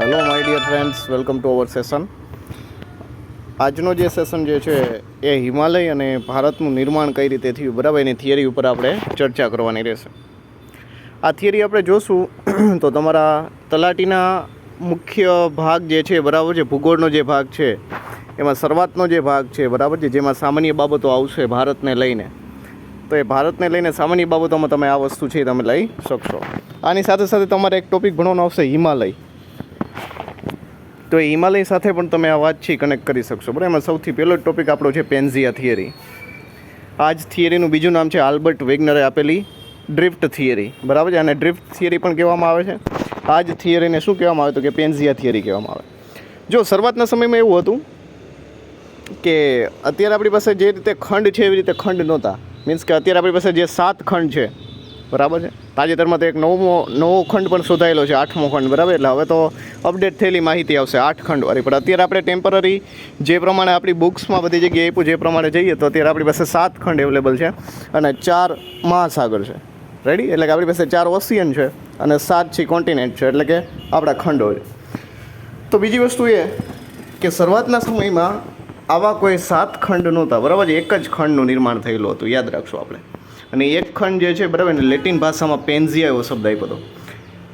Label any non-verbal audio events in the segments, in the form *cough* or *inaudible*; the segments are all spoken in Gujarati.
Hello my dear friends welcome to our session આજનો જે સેશન જે છે એ હિમાલય અને ભારતનું નિર્માણ કઈ રીતે થયું, બરાબર? એની થિયરી ઉપર આપણે ચર્ચા કરવાની રહેશે. આ થિયરી આપણે જોશું *clears throat* તો તમારા તલાટીના મુખ્ય ભાગ જે છે, બરાબર છે? ભૂગોળનો જે ભાગ છે, એમાં શરૂઆતનો જે ભાગ છે, બરાબર છે? જેમાં સામાન્ય બાબતો આવશે ભારતને લઈને. તો એ ભારતને લઈને સામાન્ય બાબતોમાં તમે આ વસ્તુ છે તમે લઈ શકશો. આની સાથે સાથે તમારે એક ટોપિક ભણવાનો આવશે, હિમાલય. તો એ હિમાલય સાથે પણ તમે આ વાતથી કનેક્ટ કરી શકશો. બરાબર? એમાં સૌથી પહેલો ટોપિક આપણો છે પેન્ઝિયા થિયરી આ જ થિયરીનું બીજું નામ છે આલ્બર્ટ વેગનરે આપેલી ડ્રિફ્ટ થિયરી બરાબર છે? અને ડ્રિફ્ટ થિયરી પણ કહેવામાં આવે છે. આ જ થિયરીને શું કહેવામાં આવે તો કે પેન્ઝિયા થિયરી કહેવામાં આવે. જો, શરૂઆતના સમયમાં એવું હતું કે અત્યારે આપણી પાસે જે રીતે ખંડ છે, એવી રીતે ખંડ નહોતા. મીન્સ કે અત્યારે આપણી પાસે જે સાત ખંડ છે બરાબર છે? તાજેતરમાં તો એક નવમો, નવો ખંડ પણ શોધાયેલો છે, આઠમો ખંડ, બરાબર? એટલે હવે તો અપડેટ થયેલી માહિતી આવશે આઠ ખંડવાળી. પણ અત્યારે આપણે ટેમ્પરરી જે પ્રમાણે આપણી બુક્સમાં બધી જગ્યાએ આપ્યું, જે પ્રમાણે જઈએ, તો અત્યારે આપણી પાસે સાત ખંડ અવેલેબલ છે અને ચાર મહાસાગર છે. રેડી એટલે કે આપણી પાસે ચાર ઓશિયન છે અને સાત છે કોન્ટિનેન્ટ છે, એટલે કે આપણા ખંડો છે. તો બીજી વસ્તુ એ કે શરૂઆતના સમયમાં આવા કોઈ સાત ખંડ નહોતા, બરાબર એક જ ખંડનું નિર્માણ થયેલું હતું, યાદ રાખશું આપણે. અને એક ખંડ જે છે, બરાબર ને લેટિન ભાષામાં પેન્ઝિયા એવો શબ્દ આપ્યો હતો.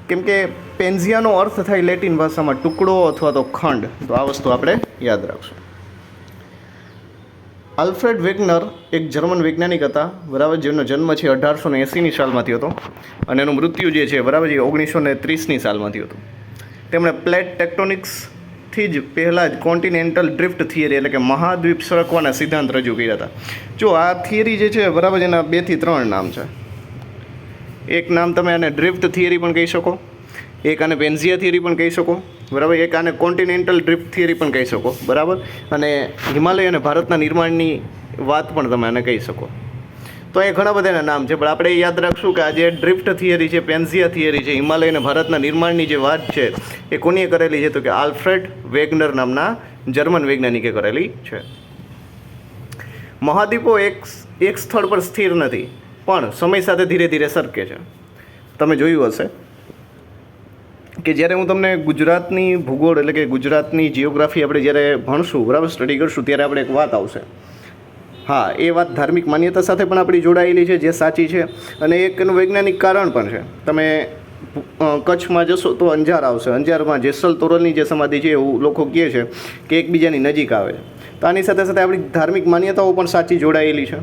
કેમ કે પેન્ઝિયાનો અર્થ થાય લેટિન ભાષામાં ટુકડો અથવા તો ખંડ. તો આ વસ્તુ આપણે યાદ રાખશું. આલ્ફ્રેડ વેગનર એક જર્મન વૈજ્ઞાનિક હતા. બરાબર જેમનો જન્મ છે અઢારસો ને એંસીની સાલમાં થયો હતો. અને એનું મૃત્યુ જે છે, બરાબર, એ ઓગણીસો ને ત્રીસની સાલમાં થયું હતું. તેમણે પ્લેટ ટેક્ટોનિક્સથી જ પહેલાં જ કોન્ટિનેન્ટલ ડ્રિફ્ટ થિયરી એટલે કે મહાદ્વીપ સરકવાના સિદ્ધાંત રજૂ કર્યા હતા. જો આ થિયરી જે છે, બરાબર એના બેથી ત્રણ નામ છે. એક નામ તમે આને ડ્રિફ્ટ થિયરી પણ કહી શકો. એક આને પેન્ઝિયા થિયરી પણ કહી શકો. બરાબર? એક આને કોન્ટિનેન્ટલ ડ્રિફ્ટ થિયરી પણ કહી શકો. બરાબર? અને હિમાલય અને ભારતના નિર્માણની વાત પણ તમે આને કહી શકો. તો એ ઘણા બધાના નામ છે, પણ આપણે યાદ રાખશું કે આ જે ડ્રિફ્ટ થિયરી છે પેન્ઝિયા થિયરી છે હિમાલય અને ભારતના નિર્માણની જે વાત છે, એ કોનીએ કરેલી છે તો કે આલ્ફ્રેડ વેગનર નામના જર્મન વૈજ્ઞાનિકે કરેલી છે. મહાદ્વીપો એક એક સ્થળ પર સ્થિર નથી, પણ સમય સાથે ધીરે ધીરે સરકે છે. તમે જોયું હશે કે જ્યારે હું તમને ગુજરાતની ભૂગોળ એટલે કે ગુજરાતની જિયોગ્રાફી આપણે જ્યારે ભણશું, બરાબર સ્ટડી કરશું, ત્યારે આપણે એક વાત આવશે. હા, એ વાત ધાર્મિક માન્યતા સાથે પણ આપણી જોડાયેલી છે, જે સાચી છે. અને એક એનું વૈજ્ઞાનિક કારણ પણ છે. તમે કચ્છમાં જશો તો અંજાર આવશે. અંજારમાં જેસલ તોરલની જે સમાધિ છે, એવું લોકો કહે છે કે એકબીજાની નજીક આવે છે. તો આની સાથે સાથે આપણી ધાર્મિક માન્યતાઓ પણ સાચી જોડાયેલી છે.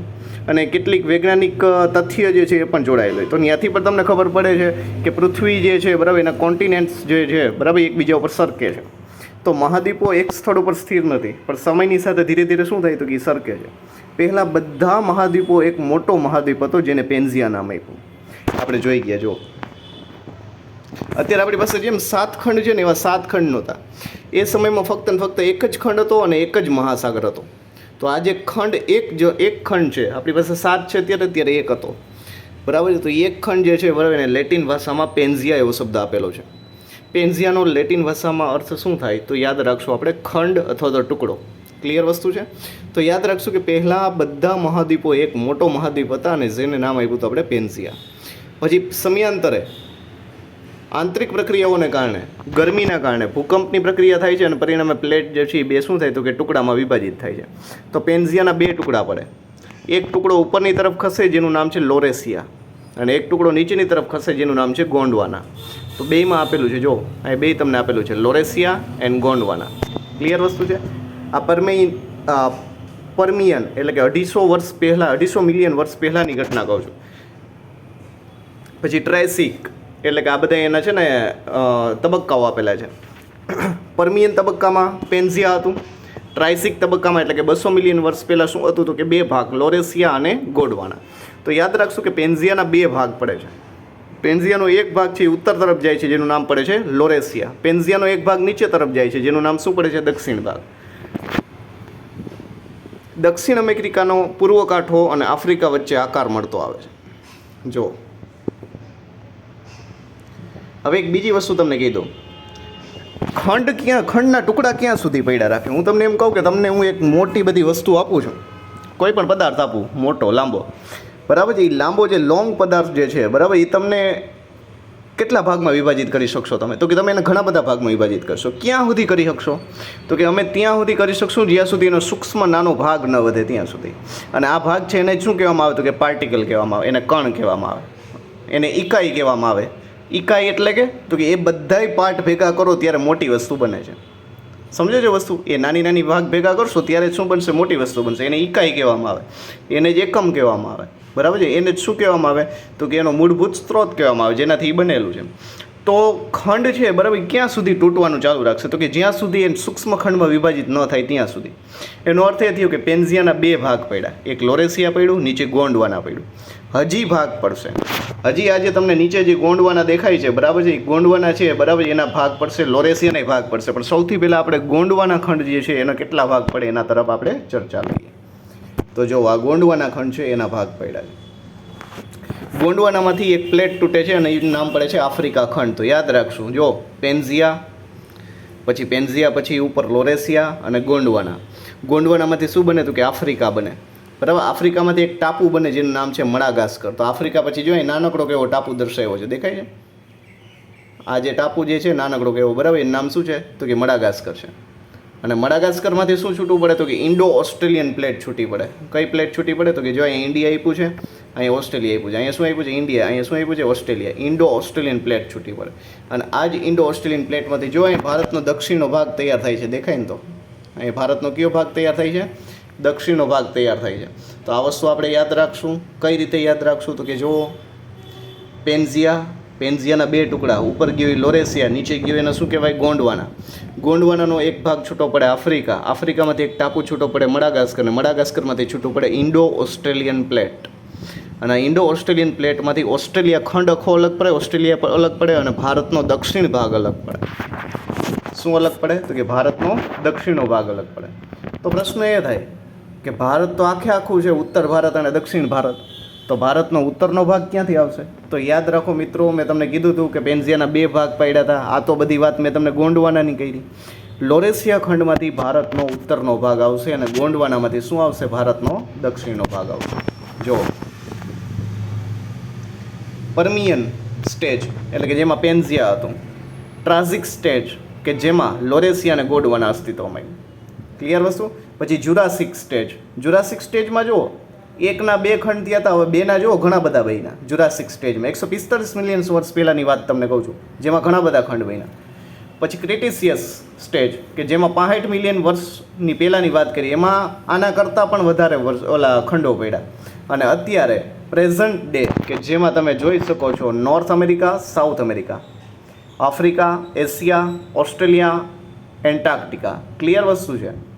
અને કેટલીક વૈજ્ઞાનિક તથ્ય જે છે, એ પણ જોડાયેલું તો ત્યાંથી પણ તમને ખબર પડે છે કે પૃથ્વી જે છે, બરાબર, એના કોન્ટિનેન્ટ્સ જે છે, બરાબર, એકબીજા ઉપર સરકે છે. તો મહાદ્વીપો એક સ્થળ ઉપર સ્થિર નથી. પણ સમયની સાથે ધીરે ધીરે શું થાય તો કે સરકે છે. પહેલાં બધા મહાદ્વીપો એક મોટો મહાદ્વીપ હતો, જેને પેન્ઝિયા નામ આપ્યું. આપણે જોઈ ગયા જો અત્યારે આપણી પાસે જેમ સાત ખંડ છે ને એવા સાત ખંડ નહોતા. એ સમયમાં ફક્ત ને ફક્ત એક જ ખંડ હતો અને એક જ મહાસાગર હતો. તો આ જે ખંડ એક જ, એક ખંડ છે, આપણી પાસે સાત છે અત્યારે અત્યારે એક હતો. બરાબર તો એક ખંડ જે છે, બરાબર, એને લેટિન ભાષામાં પેન્ઝિયા એવો શબ્દ આપેલો છે. પેન્ઝિયાનો લેટિન ભાષામાં અર્થ શું થાય? તો યાદ રાખશો, આપણે ખંડ અથવા તો ટુકડો. ક્લિયર વસ્તુ છે. તો યાદ રાખશું કે પહેલાં બધા મહાદ્વીપો એક મોટો મહાદ્વીપ હતા અને જેને નામ આપ્યું હતું આપણે પેન્સિયા. પછી સમયાંતરે આંતરિક પ્રક્રિયાઓને કારણે, ગરમીના કારણે ભૂકંપની પ્રક્રિયા થાય છે અને પરિણામે પ્લેટ જે છે એ બે શું થાય તો કે ટુકડામાં વિભાજિત થાય છે. તો પેન્ઝિયાના બે ટુકડા પડે. એક ટુકડો ઉપરની તરફ ખસે જેનું નામ છે લોરેસિયા અને એક ટુકડો નીચેની તરફ ખસે જેનું નામ છે ગોંડવાના. તો બેયમાં આપેલું છે, જો આ બે તમને આપેલું છે, લોરેસિયા એન્ડ ગોંડવાના. ક્લિયર વસ્તુ છે? આ પરમેઇન પરમિયન એટલે કે અઢીસો વર્ષ પહેલાં, અઢીસો મિલિયન વર્ષ પહેલાંની ઘટના કહું છું. પછી ટ્રેસિક એટલે કે આ બધા એના છે ને તબક્કાઓ આપેલા છે. પરમિયન તબક્કામાં પેન્ઝિયા હતું. ટ્રાઇસિક તબક્કામાં એટલે કે બસો મિલિયન વર્ષ પહેલાં શું હતું તો કે બે ભાગ, લોરેસિયા અને ગોડવાના. તો યાદ રાખશું કે પેન્ઝિયાના બે ભાગ પડે છે. પેન્ઝિયાનો એક ભાગ છે ઉત્તર તરફ જાય છે, જેનું નામ પડે છે લોરેસિયા. પેન્ઝિયાનો એક ભાગ નીચે તરફ જાય છે, જેનું નામ શું પડે છે? દક્ષિણ ભાગ. દક્ષિણ અમેરિકાનો પૂર્વ કાંઠો અને આફ્રિકા વચ્ચે આકાર મળતો આવે છે. જો હવે એક બીજી વસ્તુ તમને કહી દઉં. ખંડ ક્યાં, ખંડના ટુકડા ક્યાં સુધી પડ્યા રાખે? હું તમને એમ કહું કે તમને હું એક મોટી બધી વસ્તુ આપું છું. કોઈ પણ પદાર્થ આપું, મોટો, લાંબો. બરાબર છે? એ લાંબો જે લોંગ પદાર્થ જે છે, બરાબર એ તમને કેટલા ભાગમાં વિભાજિત કરી શકશો તમે? તો કે તમે એને ઘણા બધા ભાગમાં વિભાજિત કરશો. ક્યાં સુધી કરી શકશો? તો કે અમે ત્યાં સુધી કરી શકશું, જ્યાં સુધી એનો સૂક્ષ્મ નાનો ભાગ ન વધે ત્યાં સુધી. અને આ ભાગ છે એને શું કહેવામાં આવે? તો કે પાર્ટિકલ કહેવામાં આવે, એને કણ કહેવામાં આવે. એને ઇકાઈ કહેવામાં આવે. ઇકાઈ એટલે કે, તો કે એ બધાય પાર્ટ ભેગા કરો ત્યારે મોટી વસ્તુ બને છે. સમજો છો વસ્તુ? એ નાની નાની ભાગ ભેગા કરશો, ત્યારે શું બનશે? મોટી વસ્તુ બનશે. એને ઇકાઈ કહેવામાં આવે. એને જ એકમ કહેવામાં આવે. બરાબર છે? એને જ શું કહેવામાં આવે? તો કે એનો મૂળભૂત સ્ત્રોત કહેવામાં આવે, જેનાથી એ બનેલું છે. તો ખંડ છે, બરાબર? ક્યાં સુધી તૂટવાનું ચાલુ રાખશે? તો કે જ્યાં સુધી એ સૂક્ષ્મ ખંડમાં વિભાજિત ન થાય, ત્યાં સુધી. એનો અર્થ એ થયો કે પેન્ઝિયાના બે ભાગ પડ્યા. એક લોરેસિયા પડ્યું, નીચે ગોંડવાના પડ્યું. હજી ભાગ પડશે. હજી આજે તમને નીચે જે ગોંડવાના દેખાય છે, બરાબર છે, એ ગોંડવાના છે, બરાબર એના ભાગ પડશે લોરેસિયાના ભાગ પડશે. પણ સૌથી પહેલાં આપણે ગોંડવાના ખંડ જે છે, એના કેટલા ભાગ પડે એના તરફ આપણે ચર્ચા કરીએ તો જો આ ગોંડવાના ખંડ છે, એના ભાગ પડ્યા છે. ગોંડવાનામાંથી એક પ્લેટ તૂટે છે અને એનું નામ પડે છે આફ્રિકા ખંડ. તો યાદ રાખશું, જો પેન્ઝિયા, પછી પેન્ઝિયા, પછી ઉપર લોરેસિયા અને ગોંડવાના. ગોંડવાનામાંથી શું બને તો કે આફ્રિકા બને. બરાબર? આફ્રિકામાંથી એક ટાપુ બને જેનું નામ છે મડાગાસ્કર. તો આફ્રિકા પછી જો નાનકડો કેવો ટાપુ દર્શાવ્યો છે, દેખાય છે? આ જે ટાપુ જે છે, નાનકડો કેવો, બરાબર? એનું નામ શું છે? તો કે મડાગાસ્કર છે. અને મડાગાસ્કરમાંથી શું છૂટવું પડે? તો કે ઇન્ડો ઓસ્ટ્રેલિયન પ્લેટ છૂટી પડે. કઈ પ્લેટ છૂટી પડે? તો કે જો અહીંયા ઇન્ડિયા આપ્યું છે, અહીંયા ઓસ્ટ્રેલિયા આપ્યું છે. અહીંયા શું આપ્યું છે? ઇન્ડિયા. અહીંયા શું આપ્યું છે? ઓસ્ટ્રેલિયા. ઇન્ડો ઓસ્ટ્રેલિયન પ્લેટ છૂટી પડે. અને આ જ ઇન્ડો ઓસ્ટ્રેલિયન પ્લેટમાંથી જો અહીં ભારતનો દક્ષિણનો ભાગ તૈયાર થાય છે, દેખાય ને તો? અહીં ભારતનો કયો ભાગ તૈયાર થાય છે? દક્ષિણનો ભાગ તૈયાર થાય છે. તો આ વસ્તુ આપણે યાદ રાખશું. કઈ રીતે યાદ રાખશું? તો કે જુઓ, પેન્ઝિયા, પેન્ઝિયાના બે ટુકડા, ઉપર ગયો લોરેસિયા, નીચે ગયો એને શું કહેવાય? ગોંડવાના. ગોંડવાનાનો એક ભાગ છૂટો પડે આફ્રિકા. આફ્રિકામાંથી એક ટાપુ છૂટો પડે મડાગાસ્કર અને મડાગાસ્કરમાંથી છૂટો પડે ઇન્ડો ઓસ્ટ્રેલિયન પ્લેટ. અને ઇન્ડો ઓસ્ટ્રેલિયન પ્લેટમાંથી ઓસ્ટ્રેલિયા ખંડ આખો અલગ પડે, ઓસ્ટ્રેલિયા પર અલગ પડે અને ભારતનો દક્ષિણ ભાગ અલગ પડે. શું અલગ પડે? તો કે ભારતનો દક્ષિણનો ભાગ અલગ પડે. તો પ્રશ્ન એ થાય કે ભારત તો આખે આખું છે ઉત્તર ભારત અને દક્ષિણ ભારત. તો ભારતનો ઉત્તરનો ભાગ ક્યાંથી આવશે? તો યાદ રાખો મિત્રો, મેં તમને કીધું હતું કે પેન્ઝિયાના બે ભાગ પાડ્યા હતા. આ તો બધી વાત મેં તમને ગોંડવાનાની કહી લોરેશિયા ખંડમાંથી ભારતનો ઉત્તરનો ભાગ આવશે અને ગોંડવાનામાંથી શું આવશે? ભારતનો દક્ષિણનો ભાગ આવશે. જો પરમિયન સ્ટેજ, એટલે કે જેમાં પેન્ઝિયા હતું. ટ્રાઝિક સ્ટેજ, કે જેમાં લોરેશિયા અને ગોંડવાના અસ્તિત્વમાં ક્લિયર વસ્તુ? પછી જુરાસિક સ્ટેજ. જુરાસિક સ્ટેજમાં જુઓ, એકના બે ખંડ થયા હતા, હવે બેના જુઓ, ઘણા બધા બન્યા. જુરાસિક સ્ટેજમાં એકસો પિસ્તાલીસ મિલિયન વર્ષ પહેલાંની વાત તમને કહું છું, જેમાં ઘણા બધા ખંડ બન્યા. પછી ક્રિટિસિયસ સ્ટેજ, કે જેમાં પાંસઠ મિલિયન વર્ષની પહેલાંની વાત કરીએ, એમાં આના કરતાં પણ વધારે વર્ષ, ઓલા ખંડો પડ્યા. અને અત્યારે પ્રેઝન્ટ ડે કે જેમાં તમે જોઈ શકો છો North America South America Africa Asia Australia Antarctica clear વસ્તુ છે.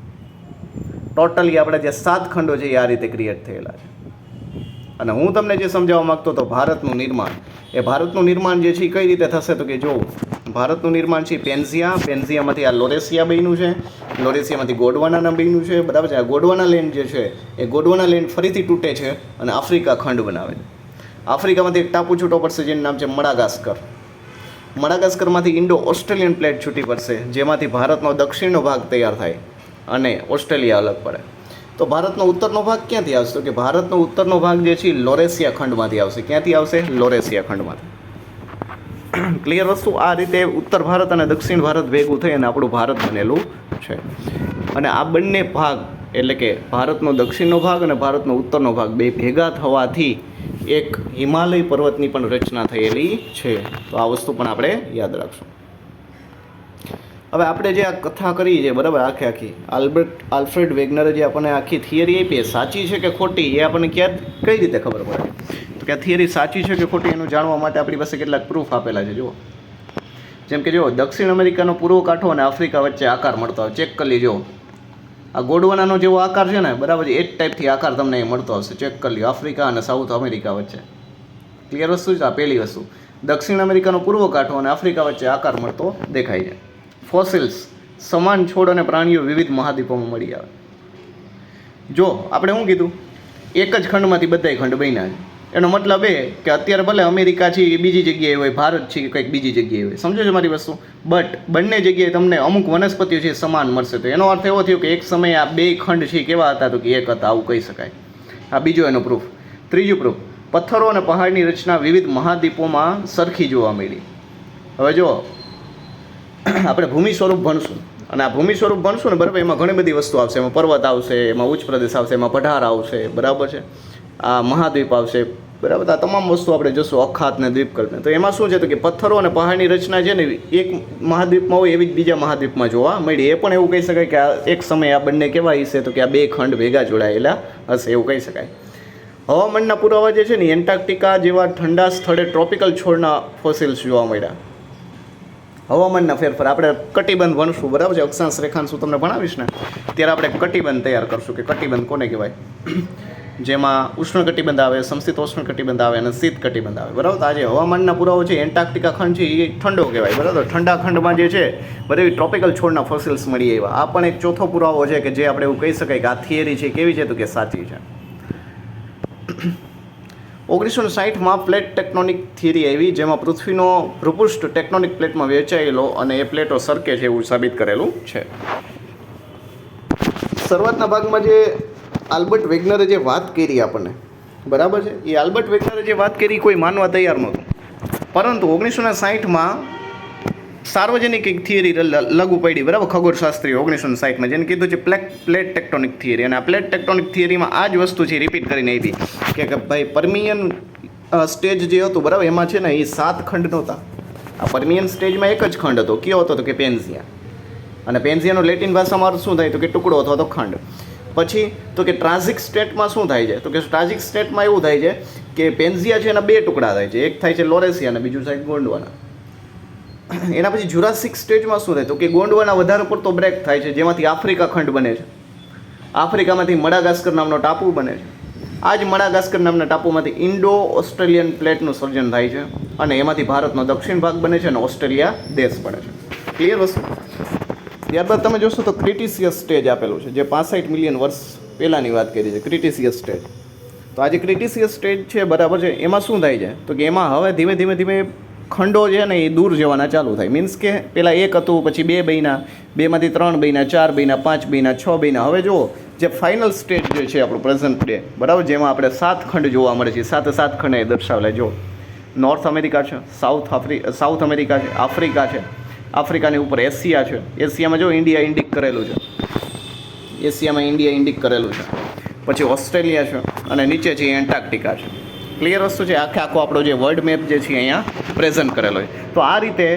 ટોટલી આપણે જે સાત ખંડો છે એ આ રીતે ક્રિએટ થયેલા છે. અને હું તમને જે સમજાવવા માગતો હતો, ભારતનું નિર્માણ. એ ભારતનું નિર્માણ જે છે એ કઈ રીતે થશે તો કે જો ભારતનું નિર્માણ છે પેન્ઝિયા પેન્ઝિયામાંથી આ લોરેસિયા બન્યું છે. લોરેસિયામાંથી ગોડવાનાના બન્યું છે. બરાબર છે? આ ગોડવાના લેન્ડ જે છે, એ ગોડવાના લેન્ડ ફરીથી તૂટે છે અને આફ્રિકા ખંડ બનાવે છે. આફ્રિકામાંથી એક ટાપુ છૂટો પડશે, જેનું નામ છે મડાગાસ્કર મડાગાસ્કરમાંથી ઇન્ડો ઓસ્ટ્રેલિયન પ્લેટ છૂટી પડશે, જેમાંથી ભારતનો દક્ષિણનો ભાગ તૈયાર થાય. અને ઓસ્ટ્રેલિયા અલગ પડે. તો ભારતનો ઉત્તરનો ભાગ ક્યાંથી આવશે? તો કે ભારતનો ઉત્તરનો ભાગ જે છે લોરેશિયા ખંડમાંથી આવશે. ક્યાંથી આવશે? લોરેસિયા ખંડમાંથી. ક્લિયર વસ્તુ? આ રીતે ઉત્તર ભારત અને દક્ષિણ ભારત ભેગું થઈ અને આપણું ભારત બનેલું છે. અને આ બંને ભાગ એટલે કે ભારતનો દક્ષિણનો ભાગ અને ભારતનો ઉત્તરનો ભાગ બે ભેગા થવાથી એક હિમાલય પર્વતની પણ રચના થયેલી છે. તો આ વસ્તુ પણ આપણે યાદ રાખશું. હવે આપણે જે આ કથા કરી છે, બરાબર, આખે આખી, આલ્બર્ટ, આલ્ફ્રેડ વેગનરે જે આપણને આખી થિયરી આપી એ સાચી છે કે ખોટી, એ આપણને ક્યાં, કઈ રીતે ખબર પડે? તો કે આ થિયરી સાચી છે કે ખોટી એનું જાણવા માટે આપણી પાસે કેટલાક પ્રૂફ આપેલા છે, જુઓ. જેમ કે જો દક્ષિણ અમેરિકાનો પૂર્વ કાંઠો અને આફ્રિકા વચ્ચે આકાર મળતો હોય, ચેક કરી લેજો આ ગોડવાનાનો જેવો આકાર છે ને, બરાબર, એ જ ટાઈપથી આકાર તમને એ મળતો હશે, ચેક કરી લ્યો, આફ્રિકા અને સાઉથ અમેરિકા વચ્ચે. ક્લિયર વસ્તુ છે? આ પહેલી વસ્તુ. દક્ષિણ અમેરિકાનો પૂર્વ કાંઠો અને આફ્રિકા વચ્ચે આકાર મળતો દેખાય છે. ફોસિલ્સ સમાન છોડ અને પ્રાણીઓ વિવિધ મહાદ્વીપોમાં મળી આવે. જો આપણે શું કીધું? એક જ ખંડમાંથી બધાય ખંડ બન્યા છે. એનો મતલબ એ કે અત્યારે ભલે અમેરિકા છે એ બીજી જગ્યાએ હોય, ભારત છે કે કંઈક બીજી જગ્યાએ હોય. સમજો છો મારી વસ્તુ? બટ બંને જગ્યાએ તમને અમુક વનસ્પતિઓ છે સમાન મળશે. તો એનો અર્થ એવો થયો કે એક સમયે આ બે ખંડ છે કેવા હતા તો કે એક હતા, આવું કહી શકાય. આ બીજો એનો પ્રૂફ ત્રીજું પ્રૂફ પથ્થરો અને પહાડની રચના વિવિધ મહાદ્વીપોમાં સરખી જોવા મળી. હવે જુઓ. આપણે ભૂમિ સ્વરૂપ ભણશું. અને આ ભૂમિ સ્વરૂપ ભણશું ને બરાબર, એમાં ઘણી બધી વસ્તુ આવશે. એમાં પર્વત આવશે, એમાં ઉચ્ચ પ્રદેશ આવશે, એમાં પઢાર આવશે, બરાબર છે? આ મહાદ્વીપ આવશે. બરાબર આ તમામ વસ્તુ આપણે જોશું, અખાત ને દ્વીપકલ્પ તો એમાં શું છે તો કે પથ્થરો અને પહાડની રચના છે ને, એક મહાદ્વીપમાં હોય એવી જ બીજા મહાદ્વીપમાં જોવા મળી. એ પણ એવું કહી શકાય કે આ એક સમયે આ બંને કેવા હશે તો કે આ બે ખંડ ભેગા જોડાયેલા હશે એવું કહી શકાય. હવામાનના પુરાવા જે છે ને, એન્ટાર્કટિકા જેવા ઠંડા સ્થળે ટ્રોપિકલ છોડના ફોસિલ્સ જોવા મળ્યા. હવામાનના ફેરફાર. આપણે કટિબંધ ભણશું બરાબર છે? અક્ષાંશ રેખાંશ તમને ભણાવીશ ને? ત્યારે આપણે કટિબંધ તૈયાર કરશું કે કટિબંધ કોને કહેવાય? જેમાં ઉષ્ણ કટિબંધ આવે સમશીતોષ્ણ કટિબંધ આવે અને શીત કટિબંધ આવે. બરાબર? આજે હવામાનના પુરાવો છે, એન્ટાર્કટિકા ખંડ છે, એ ઠંડો કહેવાય. બરાબર? ઠંડા ખંડમાં જે છે, બધી ટ્રોપિકલ છોડના ફોસિલ્સ મળી આવ્યા. આ પણ એક ચોથો પુરાવો છે કે જે આપણે એવું કહી શકાય કે આ થિયરી છે, કેવી છે તો કે સાચી છે. ઓગણીસો સાઠમાં પ્લેટ ટેક્ટોનિક થિયરી આવી, જેમાં પૃથ્વીનો ભૂપૃષ્ઠ ટેક્ટોનિક પ્લેટમાં વેચાયેલો અને એ પ્લેટો સરકે છે એવું સાબિત કરેલું છે. શરૂઆતના ભાગમાં જે આલ્બર્ટ વેગનરે જે વાત કરી આપણને, બરાબર છે? એ આલ્બર્ટ વેગનરે જે વાત કરી કોઈ માનવા તૈયાર નહોતું. પરંતુ ઓગણીસો સાઠમાં સાર્વજનિક એક થિયરી લાગુ પડી, બરાબર? ખગોળશાસ્ત્રી ઓગણીસો સાઠમાં જેને કીધું છે પ્લેટ પ્લેટ ટેક્ટોનિક થિયરી અને આ પ્લેટ ટેક્ટોનિક થિયરીમાં આ જ વસ્તુ છે રિપીટ કરીને આવી કે ભાઈ પરમિયન સ્ટેજ જે હતું, બરાબર, એમાં છે ને, એ સાત ખંડ નહોતા. આ પરમિયન સ્ટેજમાં એક જ ખંડ હતો. કયો હતો તો કે પેન્ઝિયા અને પેન્ઝિયાનો લેટિન ભાષામાં શું થાય તો કે ટુકડો અથવા તો ખંડ. પછી, તો કે ટ્રાન્ઝિક સ્ટેટમાં શું થાય છે? તો કે ટ્રાન્ઝિક સ્ટેટમાં એવું થાય છે કે પેન્ઝિયા છે એના બે ટુકડા થાય છે. એક થાય છે લોરેસિયા અને બીજું થાય ગોંડવાના *clears throat* એના પછી જુરાસિક સ્ટેજમાં શું થાય? તો કે ગોંડવાના વધારે પડતો બ્રેક થાય છે, જેમાંથી આફ્રિકા ખંડ બને છે. આફ્રિકામાંથી મડાગાસ્કર નામનો ટાપુ બને છે. આ જ મડાગાસ્કર નામના ટાપુમાંથી ઇન્ડો ઓસ્ટ્રેલિયન પ્લેટનું સર્જન થાય છે અને એમાંથી ભારતનો દક્ષિણ ભાગ બને છે અને ઓસ્ટ્રેલિયા દેશ બને છે. ક્લિયર વસ્તુ? ત્યારબાદ તમે જોશો તો ક્રિટિસિયસ સ્ટેજ આપેલું છે, જે પાસઠ મિલિયન વર્ષ પહેલાંની વાત કરી છે ક્રિટિસિયસ સ્ટેજ તો આ જે ક્રિટિસિયસ સ્ટેજ છે બરાબર છે, એમાં શું થાય છે? તો કે એમાં હવે ધીમે ધીમે ધીમે ખંડો છે ને એ દૂર જવાના ચાલુ થાય. મીન્સ કે પહેલાં એક હતું, પછી બે બહીના બેમાંથી ત્રણ બહીના ચાર બહીના પાંચ બહીના છ બહીના હવે જુઓ, જે ફાઇનલ સ્ટેજ જે છે આપણું પ્રેઝન્ટ ડે બરાબર? જેમાં આપણે સાત ખંડ જોવા મળે છે. સાતે સાત ખંડ એ દર્શાવેલા જો નોર્થ અમેરિકા છે સાઉથ આફ્રિ સાઉથ અમેરિકા છે આફ્રિકા છે આફ્રિકાની ઉપર એશિયા છે. એશિયામાં જો ઇન્ડિયા ઇન્ડિક કરેલું છે. એશિયામાં ઇન્ડિયા ઇન્ડિક કરેલું છે. પછી ઓસ્ટ્રેલિયા છે અને નીચે છે એન્ટાર્કટિકા છે. ક્લિયર વસ્તુ છે, આખે આખો આપણો જે વર્લ્ડ મેપ જે છે અહીંયા પ્રેઝન્ટ કરેલો છે. તો આ રીતે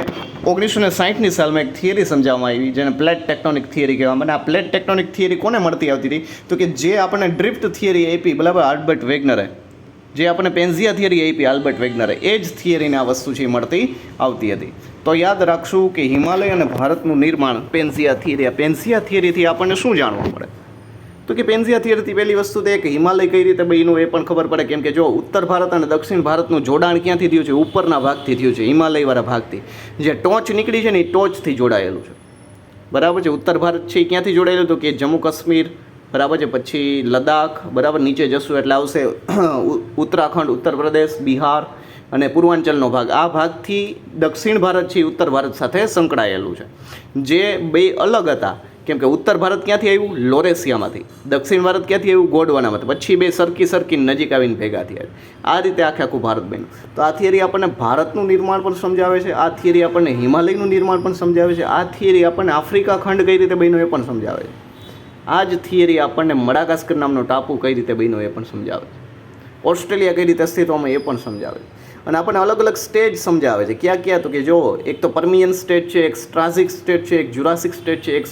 ઓગણીસો ને સાઠની સાલમાં એક થિયરી સમજાવવામાં આવી, જેને પ્લેટ ટેક્ટોનિક થિયરી કહેવામાં અને આ પ્લેટ ટેક્ટોનિક થિયરી કોને મળતી આવતી હતી? તો કે જે આપણને ડ્રિફ્ટ થિયરી આપી, બરાબર આલ્બર્ટ વેગનરે જે આપણે પેન્ઝિયા થિયરી આપી આલ્બર્ટ વેગનરે એ. જ થિયરીને આ વસ્તુ છે મળતી આવતી હતી. તો યાદ રાખશું કે હિમાલય અને ભારતનું નિર્માણ પેન્ઝિયા થિયરી પેન્ઝિયા થિયરીથી આપણને શું જાણવા મળે? તો કે પેન્ઝિયા થિયરીથી પહેલી વસ્તુ તો કે હિમાલય કઈ રીતે બન્યું એ પણ ખબર પડે. કેમ કે જો ઉત્તર ભારત અને દક્ષિણ ભારતનું જોડાણ ક્યાંથી થયું છે? ઉપરના ભાગથી થયું છે, હિમાલયવાળા ભાગથી. જે ટોચ નીકળી છે ને એ ટોચથી જોડાયેલું છે. બરાબર છે? ઉત્તર ભારત છે એ ક્યાંથી જોડાયેલું? હતું કે જમ્મુ કાશ્મીર, બરાબર છે? પછી લદ્દાખ, બરાબર? નીચે જશું એટલે આવશે ઉત્તરાખંડ, ઉત્તર પ્રદેશ, બિહાર અને પૂર્વાંચલનો ભાગ. આ ભાગથી દક્ષિણ ભારત છે ઉત્તર ભારત સાથે સંકળાયેલું છે. જે બે અલગ હતા. કેમ કે ઉત્તર ભારત ક્યાંથી આવ્યું? લોરેશિયામાંથી દક્ષિણ ભારત ક્યાંથી આવ્યું? ગોડવાનામાંથી. પછી બે સરકી સરકી નજીક આવીને ભેગા થયા આ રીતે આખે આખું ભારત બન્યું. તો આ થિયરી આપણને ભારતનું નિર્માણ પણ સમજાવે છે, આ થિયરી આપણને હિમાલયનું નિર્માણ પણ સમજાવે છે, આ થિયરી આપણને આફ્રિકા ખંડ કઈ રીતે બન્યો એ પણ સમજાવે છે. આ જ થિયરી આપણને મડાગાસ્કર નામનો ટાપુ કઈ રીતે બન્યો એ પણ સમજાવે છે. ઓસ્ટ્રેલિયા કઈ રીતે અસ્તિત્વમાં એ પણ સમજાવે છે. અને આપણને અલગ અલગ સ્ટેજ સમજાવે છે. ક્યાં ક્યાં તો કે જો, એક તો પરમિયન સ્ટેટ છે, એક સ્ટ્રાઝિક સ્ટેટ છે, એક જુરાસિક સ્ટેટ છે, એક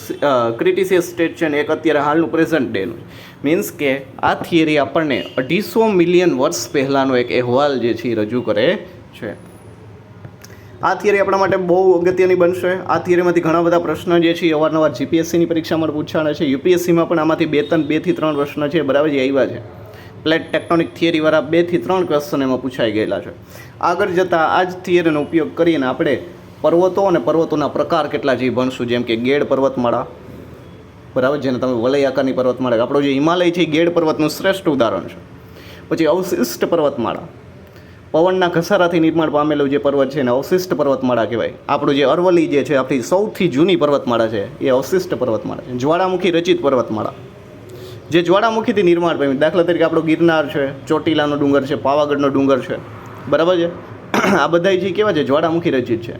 ક્રિટિસિયસ સ્ટેટ છે અને એક અત્યારે હાલનું પ્રેઝન્ટ ડેનું મીન્સ કે આ થિયરી આપણને અઢીસો મિલિયન વર્ષ પહેલાંનો એક અહેવાલ જે છે એ રજૂ કરે છે. આ થિયરી આપણા માટે બહુ અગત્યની બનશે. આ થિયરીમાંથી ઘણા બધા પ્રશ્ન જે છે અવારનવાર જીપીએસસીની પરીક્ષામાં પૂછાણા છે. યુપીએસસીમાં પણ આમાંથી બે ત્રણ બેથી ત્રણ પ્રશ્નો છે. બરાબર જે આવ્યા છે. પ્લેટ ટેક્ટોનિક થિયરીવાળા બેથી ત્રણ ક્વેશ્ચન એમાં પૂછાઈ ગયેલા છે. આગળ જતાં આ જ થિયરીનો ઉપયોગ કરીને આપણે પર્વતો અને પર્વતોના પ્રકાર કેટલા જે ભણશું. જેમ કે ગેડ પર્વતમાળા, બરાબર, જેને તમે વલય આકારની પર્વતમાળા આપણો જે હિમાલય છે એ ગેડ પર્વતનું શ્રેષ્ઠ ઉદાહરણ છે. પછી અવશિષ્ટ પર્વતમાળા. પવનના ઘસારાથી નિર્માણ પામેલું જે પર્વત છે એને અવશિષ્ટ પર્વતમાળા કહેવાય. આપણું જે અરવલી જે છે આપણી સૌથી જૂની પર્વતમાળા છે એ અવશિષ્ટ પર્વતમાળા છે. જ્વાળામુખી રચિત પર્વતમાળા. જે જ્વાળામુખીથી નિર્માણ પામ્યું. દાખલા તરીકે આપણો ગિરનાર છે, ચોટીલાનો ડુંગર છે, પાવાગઢનો ડુંગર છે. બરાબર છે? *clears throat* આ બધા જે કેવા છે? જ્વાળામુખી રચિત છે.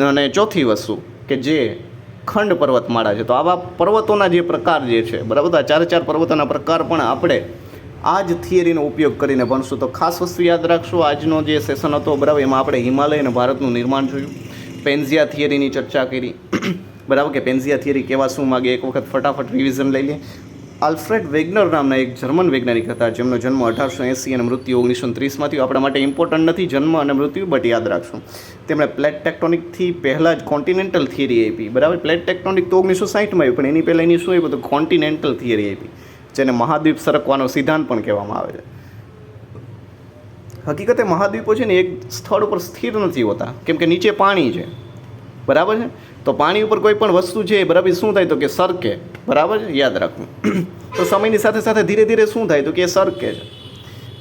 અને ચોથી વસ્તુ કે જે ખંડ પર્વતમાળા છે. તો આવા પર્વતોના જે પ્રકાર જે છે, બરાબર? આ ચારે ચાર પર્વતોના પ્રકાર પણ આપણે આ જ થિયરીનો ઉપયોગ કરીને ભણશું. તો ખાસ વસ્તુ યાદ રાખશો, આજનો જે સેશન હતો, બરાબર? એમાં આપણે હિમાલય અને ભારતનું નિર્માણ જોયું. પેન્ઝિયા થિયરીની ચર્ચા કરી. *clears throat* બરાબર? કે પેન્ઝિયા થિયરી કેવા શું માગે? એક વખત ફટાફટ રિવિઝન લઈ લે આલ્ફ્રેડ વેગનર નામના એક જર્મન વૈજ્ઞાનિક હતા. જેમનો જન્મ અઢારસો એંસી અને મૃત્યુ ઓગણીસો ત્રીસમાં થયું આપણા માટે ઇમ્પોર્ટન્ટ નથી જન્મ અને મૃત્યુ બટ યાદ રાખશું. તેમણે પ્લેટ ટેક્ટોનિકથી પહેલાં જ કોન્ટિનેન્ટલ થિયરી આપી. બરાબર? પ્લેટ ટેક્ટોનિક તો ઓગણીસો સાઠમાં આવ્યું, પણ એની પહેલાં એની શું આવ્યું? તો કોન્ટિનેન્ટલ થિયરી આપી. જેને મહાદ્વીપ સરકવાનો સિદ્ધાંત પણ કહેવામાં આવે છે. હકીકતે મહાદ્વીપો છે ને એક સ્થળ ઉપર સ્થિર નથી હોતા. કેમ કે નીચે પાણી છે. બરાબર છે? તો પાણી ઉપર કોઈ પણ વસ્તુ છે બરાબર શું થાય? તો કે સરકે. બરાબર છે? યાદ રાખવું. *clears throat* તો સમયની સાથે સાથે ધીરે ધીરે શું થાય? તો કે સરકે છે.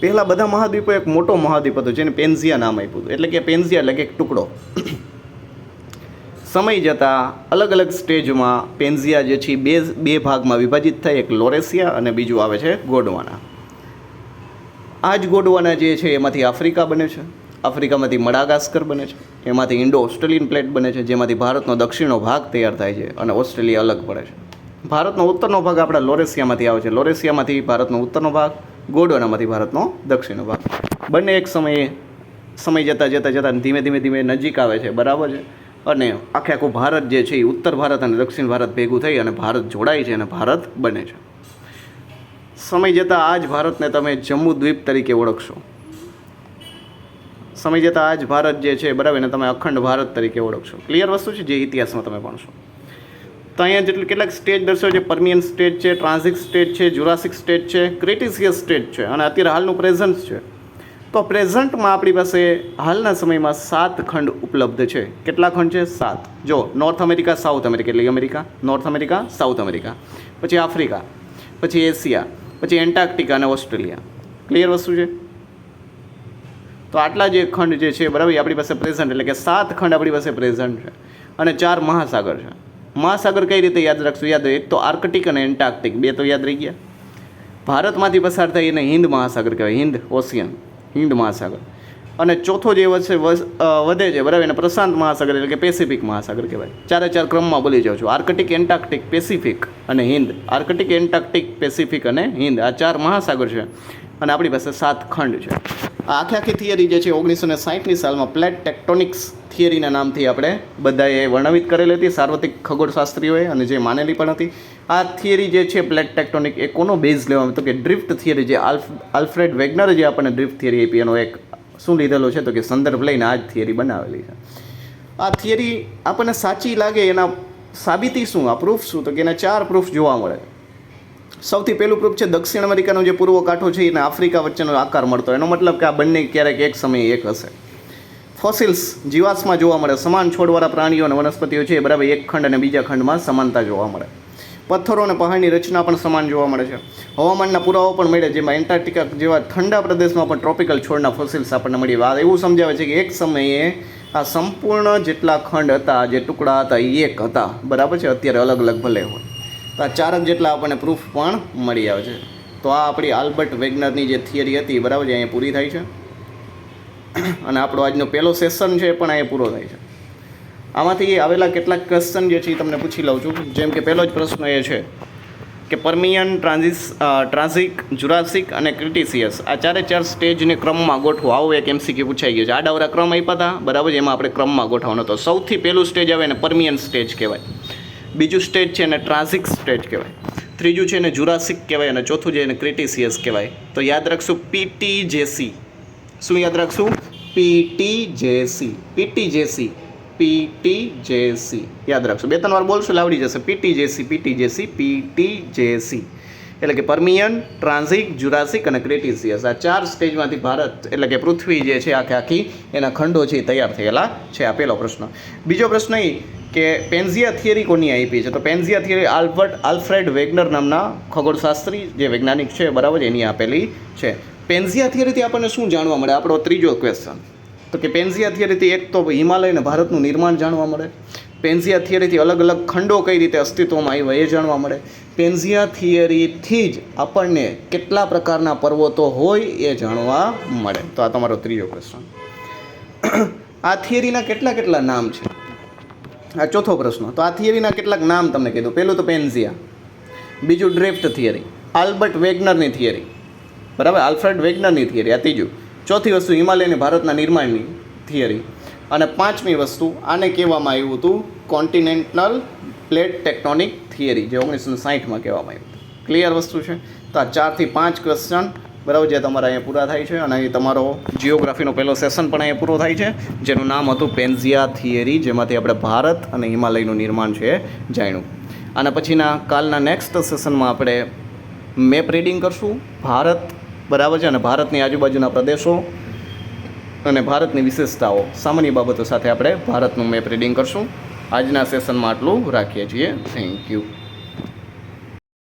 પહેલાં બધા મહાદ્વીપો એક મોટો મહાદ્વીપ હતો, જેને પેન્ઝિયા નામ આપ્યું હતું. એટલે કે પેન્ઝિયા એટલે કે એક ટુકડો. *clears throat* સમય જતાં અલગ અલગ સ્ટેજમાં પેન્ઝિયા જે છે બે બે ભાગમાં વિભાજિત થાય. એક લોરેસિયા અને બીજું આવે છે ગોડવાના. આ જ ગોડવાના જે છે એમાંથી આફ્રિકા બને છે. આફ્રિકામાંથી મડાગાસ્કર બને છે. એમાંથી ઇન્ડો ઓસ્ટ્રેલિયન પ્લેટ બને છે, જેમાંથી ભારતનો દક્ષિણનો ભાગ તૈયાર થાય છે અને ઓસ્ટ્રેલિયા અલગ પડે છે. ભારતનો ઉત્તરનો ભાગ આપણા લોરેશિયામાંથી આવે છે. લોરેશિયામાંથી ભારતનો ઉત્તરનો ભાગ ગોડોનામાંથી ભારતનો દક્ષિણનો ભાગ. બંને એક સમયે, સમય જતાં જતાં જતાં ધીમે ધીમે ધીમે નજીક આવે છે, બરાબર છે? અને આખે આખું ભારત જે છે એ ઉત્તર ભારત અને દક્ષિણ ભારત ભેગું થઈ અને ભારત જોડાય છે અને ભારત બને છે. સમય જતાં આ જ ભારતને તમે જમ્મુ દ્વીપ તરીકે ઓળખશો. સમય જતાં આજ ભારત જે છે બરાબર એને તમે અખંડ ભારત તરીકે ઓળખશો. ક્લિયર વસ્તુ છે? જે ઇતિહાસમાં તમે ભણશો. તો અહીંયા જેટલું કેટલાક સ્ટેજ દર્શાવ્યો છે? પરમિયન સ્ટેજ છે ટ્રાન્ઝિક સ્ટેજ છે જુરાસિક સ્ટેજ છે ક્રિટિસિયસ સ્ટેજ છે અને અત્યારે હાલનું પ્રેઝન્ટ છે. તો પ્રેઝન્ટમાં આપણી પાસે હાલના સમયમાં સાત ખંડ ઉપલબ્ધ છે. કેટલા ખંડ છે? સાત. જો નોર્થ અમેરિકા સાઉથ અમેરિકા એટલે America. North America South America પછી આફ્રિકા પછી એશિયા પછી એન્ટાર્કટિકા અને ઓસ્ટ્રેલિયા ક્લિયર વસ્તુ છે? તો આટલા જે ખંડ જે છે, બરાબર આપણી પાસે પ્રેઝન્ટ એટલે કે સાત ખંડ આપણી પાસે પ્રેઝન્ટ છે. અને ચાર મહાસાગર છે. મહાસાગર કઈ રીતે યાદ રાખશું? યાદ એક તો આર્કટિક અને એન્ટાર્કટિક. બે તો યાદ રહી ગયા. ભારતમાંથી પસાર થઈ એને હિન્દ મહાસાગર કહેવાય. હિન્દ, ઓશિયન. હિન્દ મહાસાગર. અને ચોથો જે વધશે વધે છે, બરાબર, એને પ્રશાંત મહાસાગર એટલે કે પેસિફિક મહાસાગર કહેવાય. ચારે ચાર ક્રમમાં બોલી જાઉં છું. આર્કટિક, એન્ટાર્કટિક પેસિફિક અને હિન્દ. આર્કટિક, એન્ટાર્કટિક પેસિફિક અને હિન્દ. આ ચાર મહાસાગર છે અને આપણી પાસે સાત ખંડ છે. આખી આખી થિયરી જે છે ઓગણીસો ને સાહીઠની સાલમાં પ્લેટ ટેક્ટોનિક્સ થિયરીના નામથી આપણે બધાએ વર્ણવિત કરેલી હતી, સાર્વત્રિક ખગોળશાસ્ત્રીઓએ અને જે માનેલી પણ હતી. આ થિયરી જે છે પ્લેટ ટેક્ટોનિક એ કોનો બેઝ લેવામાં તો કે ડ્રિફ્ટ થિયરી જે આલ્ફ આલ્ફ્રેડ વેગનરે જે આપણને ડ્રિફ્ટ થિયરી આપી, એનો એક શું લીધેલો છે? તો કે સંદર્ભ લઈને આ જ થિયરી બનાવેલી છે. આ થિયરી આપણને સાચી લાગે એના સાબિતી શું? આ પ્રૂફ શું? તો કે એના ચાર પ્રૂફ જોવા મળે. સૌથી પહેલું પ્રૂફ છે દક્ષિણ અમેરિકાનો જે પૂર્વ કાંઠો છે એને આફ્રિકા વચ્ચેનો આકાર મળતો એનો મતલબ કે આ બંને ક્યારેક એક સમયે એક હશે. ફોસિલ્સ જીવાશ્મમાં જોવા મળે. સમાન છોડવાળા પ્રાણીઓ અને વનસ્પતિઓ છે એ બરાબર એક ખંડ અને બીજા ખંડમાં સમાનતા જોવા મળે. પથ્થરો અને પહાડની રચના પણ સમાન જોવા મળે છે. હવામાનના પુરાવો પણ મળે જેમાં એન્ટાર્ટિકા જેવા ઠંડા પ્રદેશમાં પણ ટ્રોપિકલ છોડના ફોસિલ્સ આપણને મળી વાત એવું સમજાવે છે કે એક સમયે આ સંપૂર્ણ જેટલા ખંડ હતા, જે ટુકડા હતા, એ એક હતા. બરાબર છે? અત્યારે અલગ અલગ ભલે હોય. તો આ ચારક જેટલા આપણને પ્રૂફ પણ મળી આવે છે. તો આ આપણી આલ્બર્ટ વેગનરની જે થિયરી હતી બરાબર છે, અહીંયા પૂરી થાય છે. અને આપણો આજનો પહેલો સેશન છે પણ અહીંયા પૂરો થાય છે. આમાંથી આવેલા કેટલાક ક્વેશ્ચન જે છે એ તમને પૂછી લઉં છું. જેમ કે પહેલો જ પ્રશ્ન એ છે કે પરમિયન, ટ્રાન્ઝિસ ટ્રાન્ઝિક જુરાસિક અને ક્રિટિસિયસ આ ચારે ચાર સ્ટેજને ક્રમમાં ગોઠવો. આવો એક એમસીક્યુ પૂછાઈ ગયો છે. આડાવરા ક્રમ આપ્યા હતા. બરાબર એમાં આપણે ક્રમમાં ગોઠવવાનો હતો. સૌથી પહેલું સ્ટેજ આવે ને પરમિયન સ્ટેજ કહેવાય. બીજું સ્ટેજ છે એને ટ્રાન્ઝિક સ્ટેજ કહેવાય. ત્રીજું છે એને જુરાસિક કહેવાય અને ચોથું છે એને ક્રિટિસિયસ કહેવાય. તો યાદ રાખશું પીટી જેસી શું યાદ રાખશું? PT JC PT JC PT JC યાદ રાખશો. બે ત્રણ વાર બોલશો PT JC PT JC PT JC એટલે કે પરમિયન ટ્રાન્ઝિક જુરાસિક અને ક્રેટિસિયસ. આ ચાર સ્ટેજમાંથી ભારત એટલે કે પૃથ્વી જે છે આખે આખી, એના ખંડો છે તૈયાર થયેલા છે આ પહેલો પ્રશ્ન. બીજો પ્રશ્ન એ કે પેન્ઝિયા થિયરી કોની આપી છે? તો Pangaea theory Albert Alfred Wegener નામના ખગોળશાસ્ત્રી જે વૈજ્ઞાનિક છે, બરાબર, એની આપેલી છે. પેન્ઝિયા થિયરીથી આપણને શું જાણવા મળે? આપણો ત્રીજો ક્વેશ્ચન તો કે પેન્ઝિયા થિયરીથી એક તો હિમાલય અને ભારતનું નિર્માણ જાણવા મળે. પેન્ઝિયા થિયરીથી અલગ અલગ ખંડો કઈ રીતે અસ્તિત્વમાં આવ્યા એ જાણવા મળે. પેન્ઝિયા થિયરીથી જ આપણને કેટલા પ્રકારના પર્વતો હોય એ જાણવા મળે. તો આ તમારો ત્રીજો ક્વેશ્ચન આ થિયરીના કેટલા કેટલા નામ છે? આ ચોથો પ્રશ્ન. તો આ થિયરીના કેટલાક નામ તમને કીધું. પહેલું તો પેન્ઝિયા, બીજું ડ્રિફ્ટ થિયરી, આલ્બર્ટ વેગનરની થિયરી, બરાબર? આલ્ફ્રેડ વેગનરની થિયરી, આ ત્રીજું. ચોથી વસ્તુ હિમાલયની ભારતના નિર્માણની થિયરી. અને પાંચમી વસ્તુ આને કહેવામાં આવ્યું હતું કોન્ટિનેન્ટલ પ્લેટ ટેક્ટોનિક થિયરી, જે ઓગણીસો સાહીઠમાં કહેવામાં આવ્યું હતું. ક્લિયર વસ્તુ છે? તો આ ચારથી પાંચ ક્વેશ્ચન બરાબર, જે તમારા અહીંયા પૂરા થાય છે અને અહીં તમારો જિયોગ્રાફીનો પહેલો સેશન પણ અહીંયા પૂરો થાય છે, જેનું નામ હતું પેન્ઝિયા થિયરી જેમાંથી આપણે ભારત અને હિમાલયનું નિર્માણ છે જાણ્યું. અને પછીના કાલના નેક્સ્ટ સેશનમાં આપણે મેપ રીડિંગ કરશું, ભારત, બરાબર છે, અને ભારતની આજુબાજુના પ્રદેશો અને ભારતની વિશેષતાઓ, સામાન્ય બાબતો સાથે આપણે ભારતનું મેપ રીડિંગ કરશું. આજના સેશનમાં આટલું, રાખીએ છીએ. Thank you